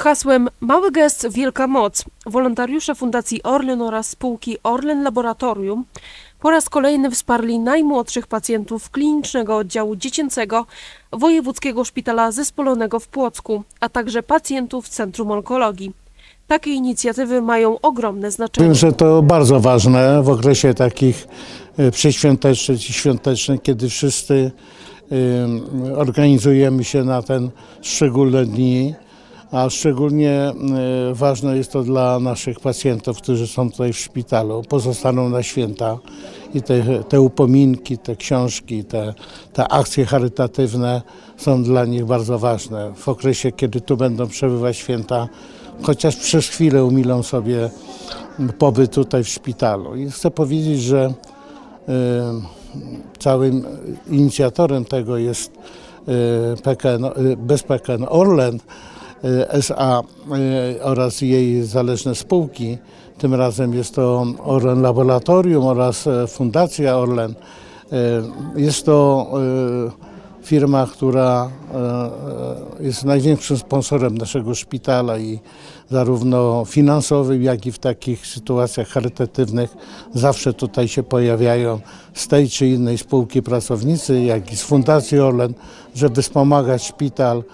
Pod hasłem Mały gest, wielka moc wolontariusze Fundacji Orlen oraz spółki Orlen Laboratorium po raz kolejny wsparli najmłodszych pacjentów klinicznego oddziału dziecięcego Wojewódzkiego Szpitala Zespolonego w Płocku, a także pacjentów Centrum Onkologii. Takie inicjatywy mają ogromne znaczenie. Wiem, że to bardzo ważne w okresie takich e, przedświątecznych i świątecznych, kiedy wszyscy organizujemy się na ten szczególne dni, a szczególnie e, ważne jest to dla naszych pacjentów, którzy są tutaj w szpitalu, pozostaną na święta i te, te upominki, te książki, te, te akcje charytatywne są dla nich bardzo ważne. W okresie, kiedy tu będą przebywać święta, chociaż przez chwilę umilą sobie pobyt tutaj w szpitalu. I chcę powiedzieć, że e, całym inicjatorem tego jest e, PKN, e, bez PKN Orlen SA e, oraz jej zależne spółki. Tym razem jest to Orlen Laboratorium oraz e, Fundacja Orlen. E, Jest to firma, która e, e, jest największym sponsorem naszego szpitala i zarówno finansowym, jak i w takich sytuacjach charytatywnych zawsze tutaj się pojawiają z tej czy innej spółki pracownicy, jak i z Fundacji Orlen, żeby wspomagać szpital.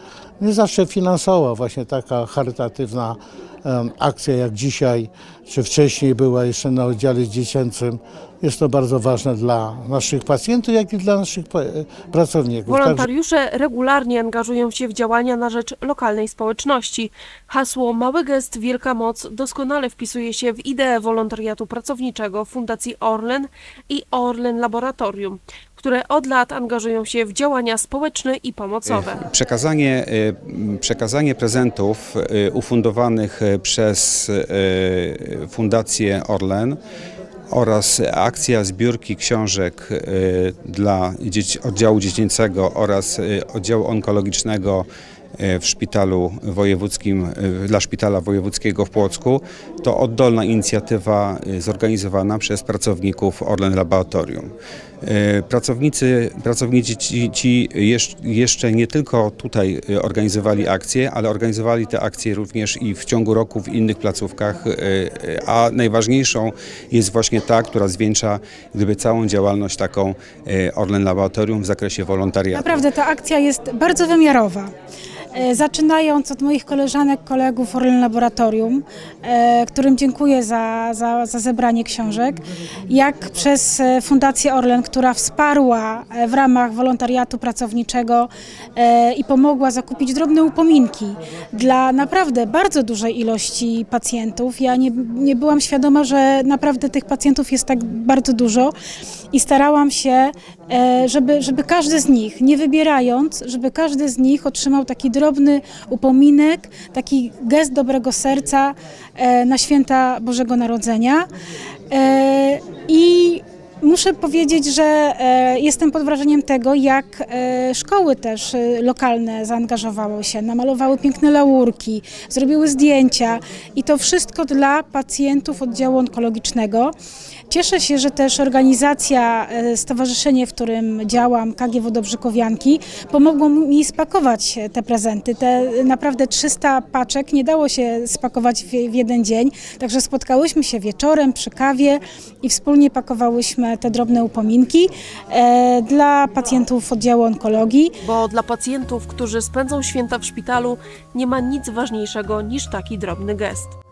Nie zawsze finansowo, właśnie taka charytatywna akcja jak dzisiaj, czy wcześniej była jeszcze na oddziale dziecięcym. Jest to bardzo ważne dla naszych pacjentów, jak i dla naszych pa- pracowników. Wolontariusze regularnie angażują się w działania na rzecz lokalnej społeczności. Hasło Mały gest, wielka moc doskonale wpisuje się w ideę wolontariatu pracowniczego Fundacji Orlen i Orlen Laboratorium, które od lat angażują się w działania społeczne i pomocowe. Przekazanie, y, przekazanie prezentów ufundowanych przez Fundację Orlen oraz akcja zbiórki książek y, dla oddziału dziecięcego oraz y, oddziału onkologicznego w szpitalu wojewódzkim, y, dla szpitala wojewódzkiego w Płocku to oddolna inicjatywa y, zorganizowana przez pracowników Orlen Laboratorium. Pracownicy, pracownicy ci, ci jesz- jeszcze nie tylko tutaj organizowali akcje, ale organizowali te akcje również i w ciągu roku w innych placówkach, a najważniejszą jest właśnie ta, która zwieńcza gdyby całą działalność taką Orlen Laboratorium w zakresie wolontariatu. Naprawdę ta akcja jest bardzo wymiarowa. E, Zaczynając od moich koleżanek, kolegów Orlen Laboratorium, e, którym dziękuję za, za, za zebranie książek, jak przez e, Fundację Orlen, która wsparła w ramach wolontariatu pracowniczego i pomogła zakupić drobne upominki dla naprawdę bardzo dużej ilości pacjentów. Ja nie, nie byłam świadoma, że naprawdę tych pacjentów jest tak bardzo dużo i starałam się, e, żeby, żeby każdy z nich, nie wybierając, żeby każdy z nich otrzymał taki drobny upominek, taki gest dobrego serca e, na święta Bożego Narodzenia. E, I Muszę powiedzieć, że jestem pod wrażeniem tego, jak szkoły też lokalne zaangażowały się, namalowały piękne laurki, zrobiły zdjęcia i to wszystko dla pacjentów oddziału onkologicznego. Cieszę się, że też organizacja, e, stowarzyszenie, w którym działam, KG Wodobrzykowianki, pomogło mi spakować te prezenty. Te naprawdę 300 paczek nie dało się spakować w, w jeden dzień, także spotkałyśmy się wieczorem przy kawie i wspólnie pakowałyśmy te drobne upominki e, dla pacjentów oddziału onkologii. Bo dla pacjentów, którzy spędzą święta w szpitalu, nie ma nic ważniejszego niż taki drobny gest.